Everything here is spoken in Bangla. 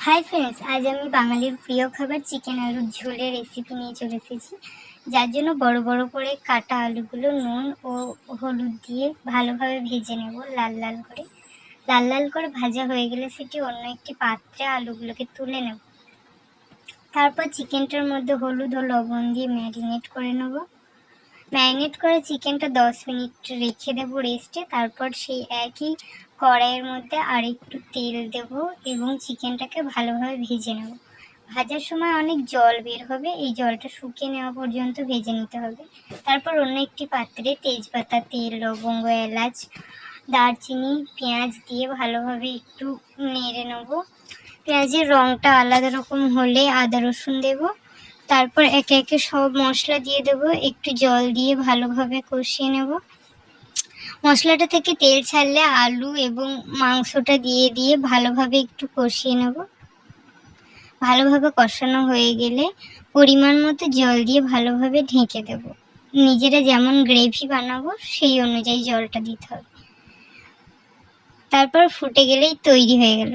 হাই ফ্রেন্ডস আজ আমি বাঙালির প্রিয় খাবার চিকেন আলুর ঝোলের রেসিপি নিয়ে চলে এসেছি। যার জন্য বড় বড় করে কাটা আলুগুলো নুন ও হলুদ দিয়ে ভালোভাবে ভেজে নেব লাল লাল করে। লাল লাল করে ভাজা হয়ে গেলে সেটি অন্য একটি পাত্রে আলুগুলোকে তুলে নেব। তারপর চিকেনটার মধ্যে হলুদ ও লবণ দিয়ে ম্যারিনেট করে নেব। ম্যারিনেট করে চিকেনটা দশ মিনিট রেখে দেবো রেস্টে তারপর সেই একই কড়াইয়ের মধ্যে আর একটু তেল দেব এবং চিকেনটাকে ভালোভাবে ভেজে নেব। ভাজার সময় অনেক জল বের হবে, এই জলটা শুকিয়ে নেওয়া পর্যন্ত ভেজে নিতে হবে। তারপর অন্য একটি পাত্রে তেজপাতা, তেল, লবঙ্গ, এলাচ, দারচিনি, পেঁয়াজ দিয়ে ভালোভাবে একটু নেড়ে নেব। পেঁয়াজের রঙটা আলাদা রকম হলে আদা রসুন দেব। তারপর একে একে সব মশলা দিয়ে দেবো। একটু জল দিয়ে ভালোভাবে কষিয়ে নেব। মশলাটা থেকে তেল ছাড়লে আলু এবং মাংসটা দিয়ে দিয়ে ভালোভাবে একটু কষিয়ে নেব। ভালোভাবে কষানো হয়ে গেলে পরিমাণ মতো জল দিয়ে ভালোভাবে ঢেকে দেব। নিজেরা যেমন গ্রেভি বানাবো, সেই অনুযায়ী জলটা দিতে হবে। তারপর ফুটে গেলেই তৈরি হয়ে গেল।